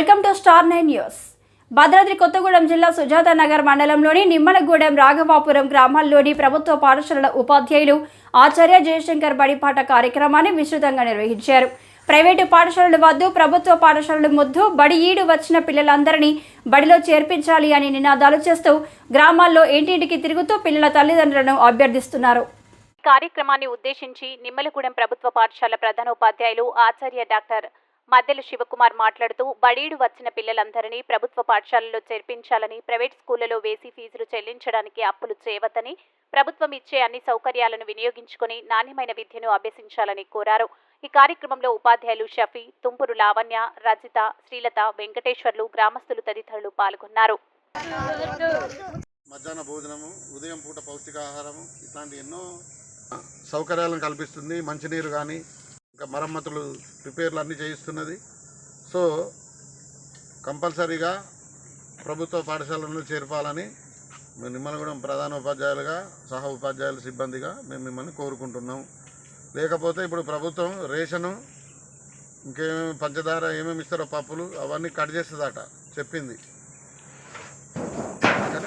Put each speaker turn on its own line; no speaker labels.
Welcome to star nine news. Bhadradri Kothagudem జిల్లా సుజాత నగర్ మండలంలోని నిమ్మలగూడెం రాఘవాపురం గ్రామాల్లోని ప్రభుత్వ పాఠశాలల ఉపాధ్యాయులు ఆచార్య జయశంకర్ బడిపాట కార్యక్రమాన్ని విస్తృతంగా నిర్వహించారు. ప్రైవేటు పాఠశాలలు వద్దు ప్రభుత్వ పాఠశాలలు ముద్దు బడి ఈడు వచ్చిన పిల్లలందరినీ బడిలో చేర్పించాలి అని నినాదాలు చేస్తూ గ్రామాల్లో ఇంటింటికి తిరుగుతూ పిల్లల తల్లిదండ్రులను అభ్యర్థిస్తున్నారు.
ఈ కార్యక్రమాన్ని ఉద్దేశించి నిమ్మలగూడెం ప్రభుత్వ పాఠశాల ప్రధానోపాధ్యాయులు ఆచార్య డాక్టర్ మద్దెల శివకుమార్ మాట్లాడుతూ బడీడు వచ్చిన పిల్లలందరినీ ప్రభుత్వ పాఠశాలలో చేర్పించాలని ప్రైవేట్ స్కూళ్ళలో వేసి ఫీజులు చెల్లించడానికి అప్పులు చేయవద్దని ప్రభుత్వం ఇచ్చే అన్ని సౌకర్యాలను వినియోగించుకుని నాణ్యమైన విద్యను అభ్యసించాలని కోరారు. ఈ కార్యక్రమంలో ఉపాధ్యాయులు షఫీ తుంపురు లావణ్య రజిత శ్రీలత వెంకటేశ్వర్లు గ్రామస్తులు తదితరులు పాల్గొన్నారు.
మధ్యాహ్న భోజనము ఉదయం పూట పౌష్టికాహారము ఇట్లాంటి ఎన్నో సౌకర్యాలను కల్పిస్తుంది. మంచినీరు కానీ మరమ్మతులు రిపేర్లు అన్నీ చేయిస్తున్నది. సో కంపల్సరీగా ప్రభుత్వ పాఠశాలను చేర్పాలని మేము నిమ్మలగూడెం ప్రధాన ఉపాధ్యాయులుగా సహ ఉపాధ్యాయుల సిబ్బందిగా మేము మిమ్మల్ని కోరుకుంటున్నాం. లేకపోతే ఇప్పుడు ప్రభుత్వం రేషను ఇంకేమేమి పంచదార ఏమేమి ఇస్తారో పప్పులు అవన్నీ కట్ చేస్తుందట చెప్పింది. కానీ